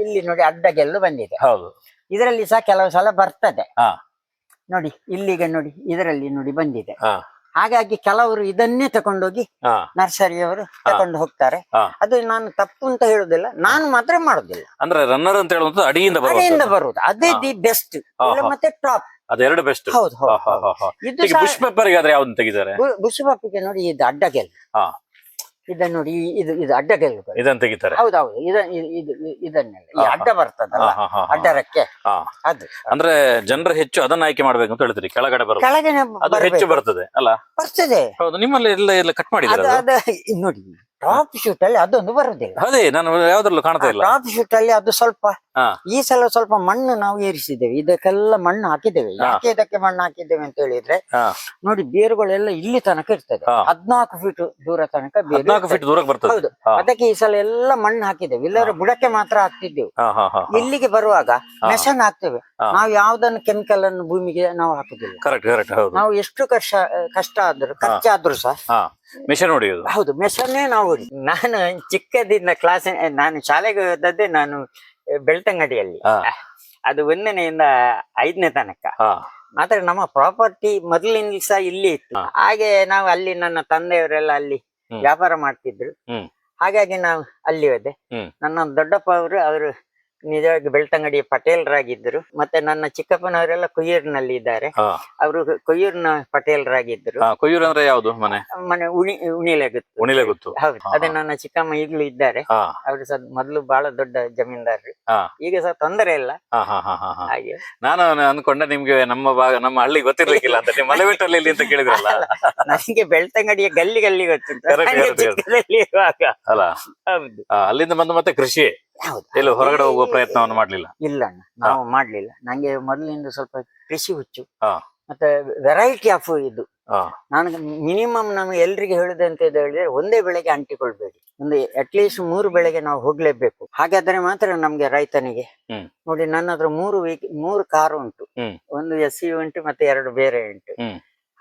[SPEAKER 1] ಇಲ್ಲಿ ನೋಡಿ ಅಡ್ಡಗೆಲ್ಲು ಬಂದಿದೆ.
[SPEAKER 2] ಹೌದು.
[SPEAKER 1] ಇದರಲ್ಲಿ ಸಹ ಕೆಲವು ಸಲ ಬರ್ತದೆ. ನೋಡಿ ಇಲ್ಲಿಗೆ ನೋಡಿ ಇದರಲ್ಲಿ ನೋಡಿ ಬಂದಿದೆ. ಹಾಗಾಗಿ ಕೆಲವರು ಇದನ್ನೇ ತಕೊಂಡೋಗಿ ನರ್ಸರಿಯವರು ತಕೊಂಡು ಹೋಗ್ತಾರೆ. ಅದು ನಾನು ತಪ್ಪು ಅಂತ ಹೇಳುದಿಲ್ಲ. ನಾನು ಮಾತ್ರ ಮಾಡುದಿಲ್ಲ.
[SPEAKER 2] ಅಂದ್ರೆ ರನ್ನರ್ ಅಂತ ಹೇಳುವಂತ ಅಡಿಯಿಂದ
[SPEAKER 1] ಅಡಿಯಿಂದ ಬರುವುದು. ಅದೇ ದಿ ಬೆಸ್ಟ್. ಮತ್ತೆ ಟಾಪ್
[SPEAKER 2] ಅದೆರಡು ಬೆಸ್ಟ್
[SPEAKER 1] ಹೌದು. ಇದು
[SPEAKER 2] ಬುಷ್ ಪೇಪರ್ ಆದ್ರೆ ಯಾವ್ದು ಬುಷ್
[SPEAKER 1] ಪೇಪರ್ಗೆ ನೋಡಿ ಇದು ಅಡ್ಡ
[SPEAKER 2] ಹಾ.
[SPEAKER 1] ಇದನ್ನ ನೋಡಿ ಇದು ಇದು ಇದು ಅಡ್ಡಗೆಲ್ಲು
[SPEAKER 2] ಇದನ್ನ ತೆಗಿತಾರೆ.
[SPEAKER 1] ಹೌದೌದು ಹೌದು. ಇದು ಇದನ್ನೆಲ್ಲ. ಈ ಅಡ್ಡ ಬರ್ತದಲ್ಲ. ಅಡ್ಡರಕ್ಕೆ.
[SPEAKER 2] ಹಾ.
[SPEAKER 1] ಅದು.
[SPEAKER 2] ಅಂದ್ರೆ ಜನರು ಹೆಚ್ಚು ಅದನ್ನ ಆಯ್ಕೆ ಮಾಡ್ಬೇಕು ಅಂತ ಹೇಳ್ತೀರಿ? ಕೆಳಗಡೆ ಬರ್ತದೆ
[SPEAKER 1] ಕೆಳಗೆ
[SPEAKER 2] ಅದು ಹೆಚ್ಚು ಬರ್ತದೆ ಅಲ್ಲ?
[SPEAKER 1] ಬರ್ತದೆ.
[SPEAKER 2] ಹೌದು ನಿಮ್ಮಲ್ಲಿ ಎಲ್ಲ ಎಲ್ಲ ಕಟ್
[SPEAKER 1] ಅದು ನೋಡಿ ಟಾಪ್ ಶೂಟ್ ಅಲ್ಲಿ ಅದೊಂದು ಬರುದಿಲ್ಲ.
[SPEAKER 2] ಅದೇ ನಾನು ಯಾವ್ದ್ರಲ್ಲೂ ಕಾಣ್ತಾ ಇಲ್ಲ.
[SPEAKER 1] ಟಾಪ್ ಶೂಟ್ ಅಲ್ಲಿ ಅದು ಸ್ವಲ್ಪ. ಈ ಸಲ ಸ್ವಲ್ಪ ಮಣ್ಣು ನಾವು ಏರಿಸಿದ್ದೇವೆ. ಇದಕ್ಕೆಲ್ಲ ಮಣ್ಣು ಹಾಕಿದ್ದೇವೆ. ಯಾಕೆ ಇದಕ್ಕೆ ಮಣ್ಣು ಹಾಕಿದ್ದೇವೆ ಅಂತ ಹೇಳಿದ್ರೆ ನೋಡಿ ಬೇರುಗಳೆಲ್ಲ ಇಲ್ಲಿ ತನಕ ಇರ್ತದೆ. ಹದ್ನಾಲ್ಕು ಫೀಟ್ ದೂರ ತನಕ ಬೇರು.
[SPEAKER 2] ಫೀಟ್ ದೂರಕ್ಕೆ ಬರ್ತದೆ.
[SPEAKER 1] ಹೌದು. ಅದಕ್ಕೆ ಈ ಸಲ ಎಲ್ಲ ಮಣ್ಣು ಹಾಕಿದ್ದೇವೆ. ಇಲ್ಲಾದ್ರೆ ಬುಡಕ್ಕೆ ಮಾತ್ರ ಹಾಕ್ತಿದ್ದೇವೆ. ಇಲ್ಲಿಗೆ ಬರುವಾಗ. ಮೆಷನ್ ಹಾಕ್ತೇವೆ. ನಾವು ಯಾವ್ದನ್ನು ಕೆಮಿಕಲ್ ಅನ್ನು ಭೂಮಿಗೆ ನಾವು ಹಾಕುದಿಲ್ಲ.
[SPEAKER 2] ಕರೆಕ್ಟ್ ಕರೆಕ್ಟ್ ಹೌದು.
[SPEAKER 1] ನಾವು ಎಷ್ಟು ಕಷ್ಟ ಕಷ್ಟ ಆದ್ರೂ ಖರ್ಚಾದ್ರೂ ಸಹ
[SPEAKER 2] ಮೆಷನ್ ಮಿಷನ್ ಹೊಡಿಯೋದು.
[SPEAKER 1] ಹೌದು. ಮೆಷನ್ನೇ ನಾವು ಹೊಡಿ ನಾನು ಚಿಕ್ಕದಿಂದ ಕ್ಲಾಸ್ ನಾನು ಶಾಲೆಗೆ ಹೋದದ್ದೇ ನಾನು ಬೆಳ್ತಂಗಡಿಯಲ್ಲಿ. ಅದು ಒಂದನೆಯಿಂದ ಐದನೇ ತನಕ. ಮಾತ್ರ ನಮ್ಮ ಪ್ರಾಪರ್ಟಿ ಮೊದಲಿನ ಸಹ ಇಲ್ಲಿ ಇತ್ತು. ಹಾಗೆ ನಾವು ಅಲ್ಲಿ ನನ್ನ ತಂದೆಯವರೆಲ್ಲ ಅಲ್ಲಿ ವ್ಯಾಪಾರ ಮಾಡ್ತಿದ್ರು. ಹಾಗಾಗಿ ನಾವು ಅಲ್ಲಿ ಹೋದೆ. ನನ್ನ ದೊಡ್ಡಪ್ಪ ಅವರು ಅವರು ನಿಜವಾಗಿ ಬೆಳ್ತಂಗಡಿ ಪಟೇಲ್ರಾಗಿದ್ದರು. ಮತ್ತೆ ನನ್ನ ಚಿಕ್ಕಪ್ಪನವರೆಲ್ಲ ಕೊಯ್ಯೂರಿನಲ್ಲಿ ಇದ್ದಾರೆ ಅವರು ಕೊಯ್ಯೂರಿನ ಪಟೇಲ್ರಾಗಿದ್ದರು.
[SPEAKER 2] ಕೊಯ್ಯೂರು ಅಂದ್ರೆ ಯಾವ್ದು ಮನೆ?
[SPEAKER 1] ಮನೆ ಉಣಿ ಉಣಿಲೆಗುತ್ತು. ಉಣಿಲೆಗುತ್ತು.
[SPEAKER 2] ಉಣಿಲೆ ಗೊತ್ತು
[SPEAKER 1] ಹೌದು ಅದೇ ನನ್ನ ಚಿಕ್ಕಮ್ಮ ಈಗಲೂ ಇದ್ದಾರೆ. ಅವರು ಸಹ ಮೊದಲು ಬಹಳ ದೊಡ್ಡ ಜಮೀನ್ದಾರರು. ಈಗ ಸಹ ತೊಂದರೆ ಇಲ್ಲ.
[SPEAKER 2] ಹಾ ಹಾ ಹಾ ಹಾ ಹಾ.
[SPEAKER 1] ಹಾಗೆ.
[SPEAKER 2] ನಾನು ಅನ್ಕೊಂಡೆ ನಿಮ್ಗೆ ನಮ್ಮ ಭಾಗ ನಮ್ಮ ಹಳ್ಳಿ ಗೊತ್ತಿರ್ಲಿಕ್ಕಿಲ್ಲ ಅಂತ. ನೀವು ಮಲೆಬೆಟ್ಟಲ್ಲಿ ಅಂತ ಕೇಳಿದ್ರಲ್ಲ.
[SPEAKER 1] ನನಗೆ ಬೆಳ್ತಂಗಡಿಯ ಗಲ್ಲಿ ಗಲ್ಲಿ
[SPEAKER 2] ಗೊತ್ತಿತ್ತು ಅಲ್ಲಿಂದ ಬಂದು ಮತ್ತೆ ಕೃಷಿ ಎಲ್ಲೂ ಹೊರಗಡೆ ಹೋಗುವ ಪ್ರಯತ್ನವನ್ನು ಮಾಡ್ಲಿಲ್ಲ.
[SPEAKER 1] ಇಲ್ಲ ಅಣ್ಣ ನಾವು ಮಾಡ್ಲಿಲ್ಲ. ನಂಗೆ ಮೊದಲಿಂದ ಸ್ವಲ್ಪ ಕೃಷಿ ಹುಚ್ಚು. ಮತ್ತೆ ವೆರೈಟಿ ಆಫ್ ಇದು. ನಾನು ಮಿನಿಮಮ್ ನಮ್ಗೆ ಎಲ್ರಿಗೆ ಹೇಳುದಂತ ಅಂತ ಹೇಳಿದ್ರೆ ಒಂದೇ ಬೆಳೆಗೆ ಅಂಟಿಕೊಳ್ಬೇಡಿ. ಒಂದು ಅಟ್ಲೀಸ್ಟ್ ಮೂರು ಬೆಳೆಗೆ ನಾವು ಹೋಗ್ಲೇಬೇಕು. ಹಾಗಾದ್ರೆ ಮಾತ್ರ ನಮ್ಗೆ ರೈತನಿಗೆ. ನೋಡಿ ನನ್ನ ಹತ್ರ ಮೂರು ವೀಕ್ ಮೂರು ಕಾರು ಉಂಟು. ಒಂದು ಎಸ್ ಸಿ ಉಂಟು ಮತ್ತೆ ಎರಡು ಬೇರೆ ಉಂಟು.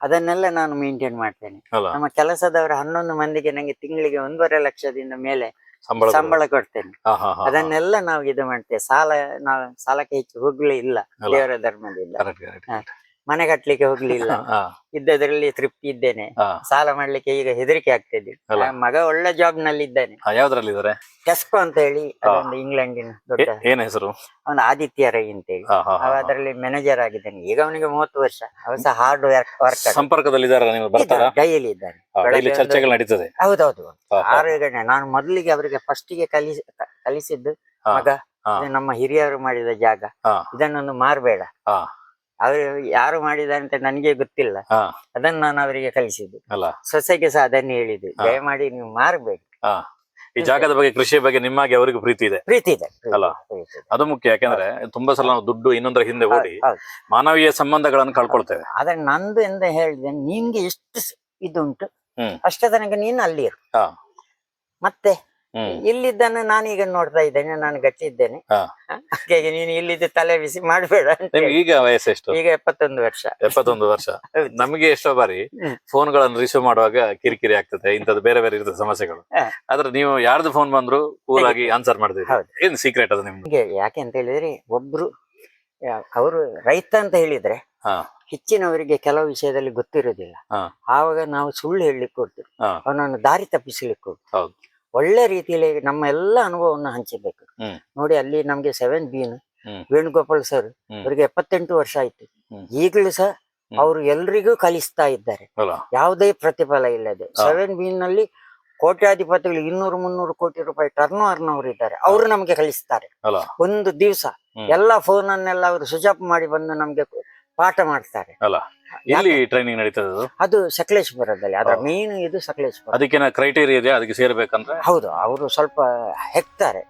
[SPEAKER 1] ಅದನ್ನೆಲ್ಲ ನಾನು ಮೇಂಟೈನ್ ಮಾಡ್ತೇನೆ. ನಮ್ಮ ಕೆಲಸದವರು ಹನ್ನೊಂದು ಮಂದಿಗೆ ನಂಗೆ ತಿಂಗಳಿಗೆ ಒಂದೂವರೆ ಲಕ್ಷದಿಂದ ಮೇಲೆ
[SPEAKER 2] ಸಂಬಳ
[SPEAKER 1] ಕೊಡ್ತೇನೆ. ಅದನ್ನೆಲ್ಲ ನಾವು ಇದು ಮಾಡ್ತೇವೆ. ಸಾಲ ನಾವು ಸಾಲಕ್ಕೆ ಹೆಚ್ಚು ಹೋಗ್ಲೇ ಇಲ್ಲ. ದೇವರ ಧರ್ಮದಿಂದ. ಮನೆ ಕಟ್ಲಿಕ್ಕೆ ಹೋಗ್ಲಿಲ್ಲ. ಇದ್ದದ್ರಲ್ಲಿ ತೃಪ್ತಿ ಇದ್ದೇನೆ. ಸಾಲ ಮಾಡ್ಲಿಕ್ಕೆ ಈಗ ಹೆದರಿಕೆ ಆಗ್ತಿದೆ. ಮಗ ಒಳ್ಳೆ ಜಾಬ್ನಲ್ಲಿ ಇದ್ದಾನೆ
[SPEAKER 2] ಯಾವ್ದ್ರಲ್ಲಿ ಇದಾರೆ
[SPEAKER 1] ಟೆಸ್ಕೋ ಅಂತ ಹೇಳಿ ಅದೊಂದು ಇಂಗ್ಲೆಂಡಿನ ದೊಡ್ಡ
[SPEAKER 2] ಏನ ಹೆಸರು?
[SPEAKER 1] ಅವನು ಆದಿತ್ಯ ರೈ ಅಂತ ಹೇಳಿ. ಅವ. ಅದರಲ್ಲಿ ಮ್ಯಾನೇಜರ್ ಆಗಿದ್ದಾನೆ. ಈಗ ಅವನಿಗೆ ಮೂವತ್ತು ವರ್ಷ. ಅವ ಸಹ ಹಾರ್ಡ್ ವರ್ಕ್ ವರ್ಕ್
[SPEAKER 2] ಸಂಪರ್ಕದಲ್ಲಿ
[SPEAKER 1] ಡೈಲಿ ಇದ್ದಾನೆ
[SPEAKER 2] ಚರ್ಚೆಗಳು ನಡೀತದೆ.
[SPEAKER 1] ಹೌದೌದು. ಆರು ಗಂಟೆ ನಾನು ಮೊದಲಿಗೆ ಅವರಿಗೆ ಫಸ್ಟ್ಗೆ ಕಲಿಸಿ ಕಲಿಸಿದ್ದು ಮಗ. ನಮ್ಮ ಹಿರಿಯರು ಮಾಡಿದ ಜಾಗ. ಇದನ್ನೊಂದು ಮಾರ್ಬೇಡ. ಅವರು ಯಾರು ಮಾಡಿದ ಅಂತ ನನಗೆ ಗೊತ್ತಿಲ್ಲ. ಅದನ್ನ ನಾನು ಅವರಿಗೆ ಕಲಿಸಿದ್ದು ಸೊಸೆಗೆ ಸಹ ಅದನ್ನೇ ಹೇಳಿದ್ದು. ದಯಮಾಡಿ ನೀವು
[SPEAKER 2] ಮಾರ್ಬೇಕು. ಈ ಜಾಗದ ಬಗ್ಗೆ ಕೃಷಿಯ ಬಗ್ಗೆ ನಿಮ್ಮಾಗೆ ಅವರಿಗೂ ಪ್ರೀತಿ ಇದೆ?
[SPEAKER 1] ಪ್ರೀತಿ ಇದೆ.
[SPEAKER 2] ಅಲ್ಲ? ಅದು ಮುಖ್ಯ. ಯಾಕಂದ್ರೆ ತುಂಬಾ ಸಲ ನಾವು ದುಡ್ಡು ಇನ್ನೊಂದರ ಹಿಂದೆ ಓಡಿ. ಮಾನವೀಯ ಸಂಬಂಧಗಳನ್ನು ಕಳ್ಕೊಳ್ತೇವೆ.
[SPEAKER 1] ಆದ್ರೆ ನಂದು ಎಂದ ಹೇಳಿದೆ ನಿನ್ಗೆ ಎಷ್ಟು ಇದುಂಟು ಅಷ್ಟೇ ತನಕ ನೀನು ಅಲ್ಲಿ ಇರು. ಮತ್ತೆ? ಇಲ್ಲಿದ್ದನ್ನು ನಾನೀಗ ನೋಡ್ತಾ ಇದ್ದೇನೆ ನಾನು ಗಟ್ಟಿ ಇದ್ದೇನೆ. ಹಾಗಾಗಿ ನೀನು ಇಲ್ಲಿದ್ದು ತಲೆ ಬಿಸಿ ಮಾಡಬೇಡ ಈಗ
[SPEAKER 2] ನಿಮ್ಗೆ. ಈಗ ವಯಸ್ಸೆಷ್ಟು
[SPEAKER 1] ಈಗ ಎಪ್ಪತ್ತೊಂದು ವರ್ಷ
[SPEAKER 2] ಎಪ್ಪತ್ತೊಂದು ವರ್ಷ. ನಮಗೆ ಎಷ್ಟೋ ಬಾರಿ
[SPEAKER 1] ಫೋನ್
[SPEAKER 2] ಫೋನ್ಗಳನ್ನು ರಿಸೀವ್ ಮಾಡುವಾಗ ಕಿರಿಕಿರಿ ಆಗ್ತದೆ ಇಂಥದ್ದು ಬೇರೆ ಬೇರೆ ಇರ್ತದೆ ಸಮಸ್ಯೆಗಳು. ಆದ್ರೆ ನೀವು ಯಾರ್ದು ಫೋನ್ ಬಂದ್ರು ಕೂಲ್ ಆಗಿ ಆನ್ಸರ್
[SPEAKER 1] ಮಾಡಿದ್ರಿ.
[SPEAKER 2] ಏನ್ ಸೀಕ್ರೆಟ್ ಅದು
[SPEAKER 1] ನಿಮ್ಗೆ ಯಾಕೆ ಅಂತ ಹೇಳಿದ್ರೆ ಒಬ್ರು ಅವರು ರೈತ ಅಂತ ಹೇಳಿದ್ರೆ. ಹೆಚ್ಚಿನವರಿಗೆ ಕೆಲವು ವಿಷಯದಲ್ಲಿ ಗೊತ್ತಿರೋದಿಲ್ಲ ಆವಾಗ ನಾವು ಸುಳ್ಳು ಹೇಳಲಿಕ್ಕೆ ಕೊಡ್ತೀವಿ. ಅವನನ್ನು ದಾರಿ ತಪ್ಪಿಸ್ಲಿಕ್ಕೆ ಕೊಡ್ತೀವಿ. ಒಳ್ಳೆ ರೀತಿಯಲ್ಲಿ ನಮ್ಮ ಎಲ್ಲ ಅನುಭವವನ್ನು ಹಂಚಬೇಕು ನೋಡಿ ಅಲ್ಲಿ ನಮ್ಗೆ ಸೆವೆನ್ ಬೀನ್. ವೇಣುಗೋಪಾಲ್ ಸರ್. ಅವರಿಗೆ ಎಪ್ಪತ್ತೆಂಟು ವರ್ಷ ಆಯ್ತು. ಈಗಲೂ ಸಹ. ಅವರು ಎಲ್ರಿಗೂ ಕಲಿಸ್ತಾ ಇದ್ದಾರೆ. ಯಾವುದೇ ಪ್ರತಿಫಲ ಇಲ್ಲದೆ. ಸೆವೆನ್ ಬೀನ್ನಲ್ಲಿ ಕೋಟ್ಯಾಧಿಪತಿಗಳು ಇನ್ನೂರು ಮುನ್ನೂರು ಕೋಟಿ ರೂಪಾಯಿ ಟರ್ನ್ ಓವರ್ನವರು ಇದ್ದಾರೆ. ಅವರು ನಮಗೆ ಕಲಿಸ್ತಾರೆ. ಒಂದು ದಿವಸ ಎಲ್ಲಾ ಫೋನ್ ಅನ್ನೆಲ್ಲ ಅವರು ಸ್ವಿಚ್ ಆಫ್ ಮಾಡಿ ಬಂದು ನಮ್ಗೆ ಪಾಠ ಮಾಡ್ತಾರೆ.
[SPEAKER 2] ಎಲ್ಲಿ ಟ್ರೈನಿಂಗ್ ನಡೀತದೆ ಅದು?
[SPEAKER 1] ಸಕಲೇಶ್ವರದಲ್ಲಿ ಸಕಲೇಶ್ಪುರದಲ್ಲಿ. ಅದರ ಮೇನ್ ಇದು ಸಕಲೇಶ್ಪುರ.
[SPEAKER 2] ಅದಕ್ಕೆ ಕ್ರೈಟೇರಿಯಾ ಇದೆ ಅದಕ್ಕೆ ಸೇರ್ಬೇಕಂದ್ರೆ?
[SPEAKER 1] ಹೌದು ಅವರು ಸ್ವಲ್ಪ ಹೆಕ್ತಾರೆ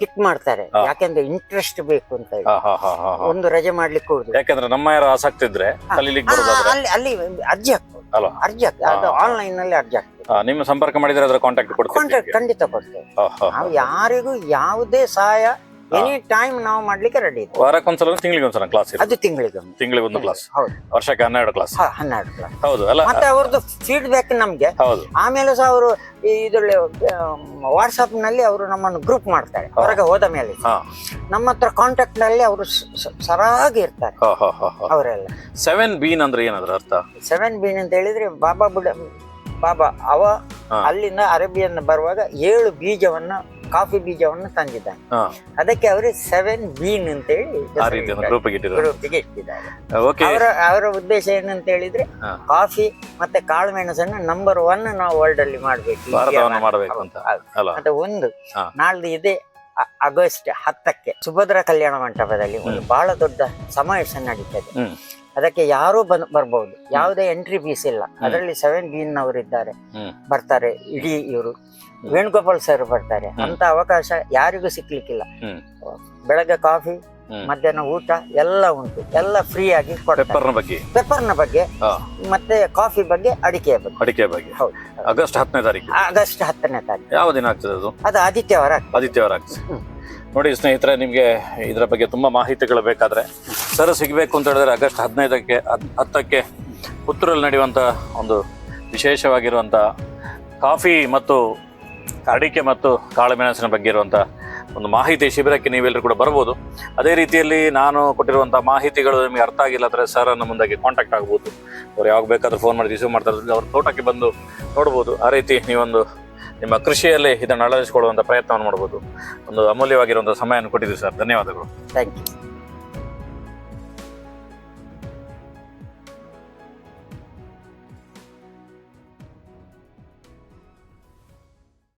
[SPEAKER 1] ಕಿಕ್ ಮಾಡ್ತಾರೆ. ಯಾಕೆಂದ್ರೆ ಇಂಟ್ರೆಸ್ಟ್ ಬೇಕು ಅಂತ ಹೇಳಿ. ಒಂದು ರಜೆ ಮಾಡ್ಲಿಕ್ಕೆ ಹೋಗುದು.
[SPEAKER 2] ಯಾಕಂದ್ರೆ ನಮ್ಮ ಯಾರು ಆಸಕ್ತಿ ಇದ್ರೆ ಅಲ್ಲಿ
[SPEAKER 1] ಅಲ್ಲಿ ಅಲ್ಲಿ ಅರ್ಜಿ ಹಾಕ್ಬೋದು? ಅರ್ಜಿ ಹಾಕ್ತಾರೆ ಅದು ಆನ್ಲೈನ್ನಲ್ಲಿ ಅರ್ಜಿ
[SPEAKER 2] ಹಾಕ್ತಾರೆ ನಿಮ್ಮ ಸಂಪರ್ಕ ಮಾಡಿದ್ರೆ ಅದರ ಕಾಂಟ್ಯಾಕ್ಟ್ ಕೊಡ್ತೀವಿ
[SPEAKER 1] ಖಂಡಿತ ಕೊಡ್ತೇವೆ. ನಾವು ಯಾರಿಗೂ ಯಾವುದೇ ಸಹಾಯ ಎನಿ ಟೈಮ್ ನಾವು ಮಾಡ್ಲಿಕ್ಕೆ ರೆಡಿ ಇದೆ
[SPEAKER 2] ವಾರಕ್ಕೊಂದ್ಸಲ ತಿಂಗಳಿಗೆ ಒಂದ್ಸಲ ಕ್ಲಾಸ್
[SPEAKER 1] ಅದು ತಿಂಗಳಿಗೆ
[SPEAKER 2] ತಿಂಗಳಿಗೆ ಒಂದು ಕ್ಲಾಸ್
[SPEAKER 1] ಹೌದು.
[SPEAKER 2] ವರ್ಷಕ್ಕೆ ಹನ್ನೆರಡು ಕ್ಲಾಸ್
[SPEAKER 1] ಹನ್ನೆರಡು ಕ್ಲಾಸ್
[SPEAKER 2] ಹೌದು ಅಲ್ಲ
[SPEAKER 1] ಮತ್ತೆ ಅವ್ರದ್ದು ಫೀಡ್ಬ್ಯಾಕ್ ನಮ್ಗೆ.
[SPEAKER 2] ಹೌದು.
[SPEAKER 1] ಆಮೇಲೆ ಸಹ ಅವರು ಇದರಲ್ಲಿ ವಾಟ್ಸ್ಆಪ್ನಲ್ಲಿ ಅವರು ನಮ್ಮನ್ನು ಗ್ರೂಪ್ ಮಾಡ್ತಾರೆ. ಹೊರಗೆ ಹೋದ ಮೇಲೆ. ನಮ್ಮ ಹತ್ರ ಕಾಂಟ್ಯಾಕ್ಟ್ನಲ್ಲಿ ಅವರು ಸರಾಗಿ ಇರ್ತಾರೆ. ಅವರೆಲ್ಲ.
[SPEAKER 2] ಸೆವೆನ್ ಬೀನ್ ಅಂದ್ರೆ ಏನಾದ್ರು ಅರ್ಥ?
[SPEAKER 1] ಸೆವೆನ್ ಬೀನ್ ಅಂತ ಹೇಳಿದ್ರೆ ಬಾಬಾ ಬುಡ ಬಾಬಾ ಅವ. ಅಲ್ಲಿಂದ ಅರೇಬಿಯನ್ ಬರುವಾಗ ಏಳು ಬೀಜವನ್ನ ಕಾಫಿ ಬೀಜವನ್ನು ತಂದಿದ್ದಾನೆ. ಅದಕ್ಕೆ ಅವರು ಸೆವೆನ್ ಬೀನ್ ಅಂತ ಹೇಳಿ ಗ್ರೂಪಿಗೆ ಇಟ್ಟಿದ್ದಾರೆ. ಅವರ ಅವರ ಉದ್ದೇಶ ಏನಂತ ಹೇಳಿದ್ರೆ ಕಾಫಿ ಮತ್ತೆ ಕಾಳು ಮೆಣಸನ್ನು ನಂಬರ್ ಒನ್ ನಾವು ವರ್ಲ್ಡ್ ಅಲ್ಲಿ ಮಾಡ್ಬೇಕು ಮತ್ತೆ ಒಂದು. ನಾಳ್ದು ಇದೆ ಆಗಸ್ಟ್ ಹತ್ತಕ್ಕೆ ಸುಭದ್ರ ಕಲ್ಯಾಣ ಮಂಟಪದಲ್ಲಿ ಒಂದು ಬಹಳ ದೊಡ್ಡ ಸಮಾವೇಶ ನಡೀತದೆ. ಅದಕ್ಕೆ ಯಾರು ಬಂದ್ ಬರ್ಬಹುದು ಯಾವುದೇ ಎಂಟ್ರಿ ಫೀಸ್ ಇಲ್ಲ. ಅದರಲ್ಲಿ ಸೆವೆನ್ ಬೀನ್ ಅವರು ಇದ್ದಾರೆ ಬರ್ತಾರೆ ಇಡೀ ಇವರು. ವೇಣುಗೋಪಾಲ್ ಸರ್ ಬರ್ತಾರೆ. ಅಂತ ಅವಕಾಶ ಯಾರಿಗೂ ಸಿಕ್ಲಿಕ್ಕಿಲ್ಲ. ಬೆಳಗ್ಗೆ ಕಾಫಿ. ಮಧ್ಯಾಹ್ನ ಊಟ ಎಲ್ಲ ಉಂಟು. ಎಲ್ಲ ಫ್ರೀ ಆಗಿ
[SPEAKER 2] ಪೆಪ್ಪರ್ನ ಬಗ್ಗೆ?
[SPEAKER 1] ಪೆಪ್ಪರ್ನ ಬಗ್ಗೆ ಮತ್ತೆ ಕಾಫಿ ಬಗ್ಗೆ ಅಡಿಕೆ ಬಗ್ಗೆ.
[SPEAKER 2] ಅಡಿಕೆ ಬಗ್ಗೆ.
[SPEAKER 1] ಹೌದು.
[SPEAKER 2] ಆಗಸ್ಟ್ ಹತ್ತನೇ ತಾರೀಕು.
[SPEAKER 1] ಆಗಸ್ಟ್ ಹತ್ತನೇ ತಾರೀಕು.
[SPEAKER 2] ಯಾವ ದಿನ ಆಗ್ತದೆ ಅದು?
[SPEAKER 1] ಅದು ಆದಿತ್ಯವಾರ
[SPEAKER 2] ಆದಿತ್ಯವಾರ ಆಗ್ತದೆ. ನೋಡಿ ಸ್ನೇಹಿತರೆ ನಿಮಗೆ ಇದರ ಬಗ್ಗೆ ತುಂಬಾ ಮಾಹಿತಿಗಳು ಬೇಕಾದ್ರೆ ಸರ್ ಸಿಗಬೇಕು ಅಂತ ಹೇಳಿದ್ರೆ ಆಗಸ್ಟ್ ಹದಿನೈದಕ್ಕೆ ಹದ್- ಹತ್ತಕ್ಕೆ ಪುತ್ತೂರಲ್ಲಿ ನಡೆಯುವಂಥ ಒಂದು ವಿಶೇಷವಾಗಿರುವಂಥ ಕಾಫಿ ಮತ್ತು ಅಡಿಕೆ ಮತ್ತು ಕಾಳುಮೆಣಸಿನ ಬಗ್ಗೆ ಇರುವಂಥ ಒಂದು ಮಾಹಿತಿ ಶಿಬಿರಕ್ಕೆ ನೀವೆಲ್ಲರೂ ಕೂಡ ಬರ್ಬೋದು. ಅದೇ ರೀತಿಯಲ್ಲಿ ನಾನು ಕೊಟ್ಟಿರುವಂಥ ಮಾಹಿತಿಗಳು ನಿಮಗೆ ಅರ್ಥ ಆಗಿಲ್ಲ ಅಂದರೆ ಸರ್ ಅನ್ನು ಮುಂದಾಗಿ ಕಾಂಟ್ಯಾಕ್ಟ್ ಆಗ್ಬೋದು. ಅವ್ರು ಯಾವಾಗ ಬೇಕಾದರೂ ಫೋನ್ ಮಾಡಿ ರಿಸೀವ್ ಮಾಡ್ತಾರೆ ಅವ್ರ ತೋಟಕ್ಕೆ ಬಂದು ನೋಡ್ಬೋದು. ಆ ರೀತಿ ನೀವೊಂದು ನಿಮ್ಮ ಕೃಷಿಯಲ್ಲಿ ಇದನ್ನು ಅಳವಡಿಸಿಕೊಳ್ಳುವಂಥ ಪ್ರಯತ್ನವನ್ನು ಮಾಡ್ಬೋದು. ಒಂದು ಅಮೂಲ್ಯವಾಗಿರುವಂಥ ಸಮಯವನ್ನು ಕೊಟ್ಟಿದ್ದೀವಿ ಸರ್ ಧನ್ಯವಾದಗಳು.
[SPEAKER 1] Thank you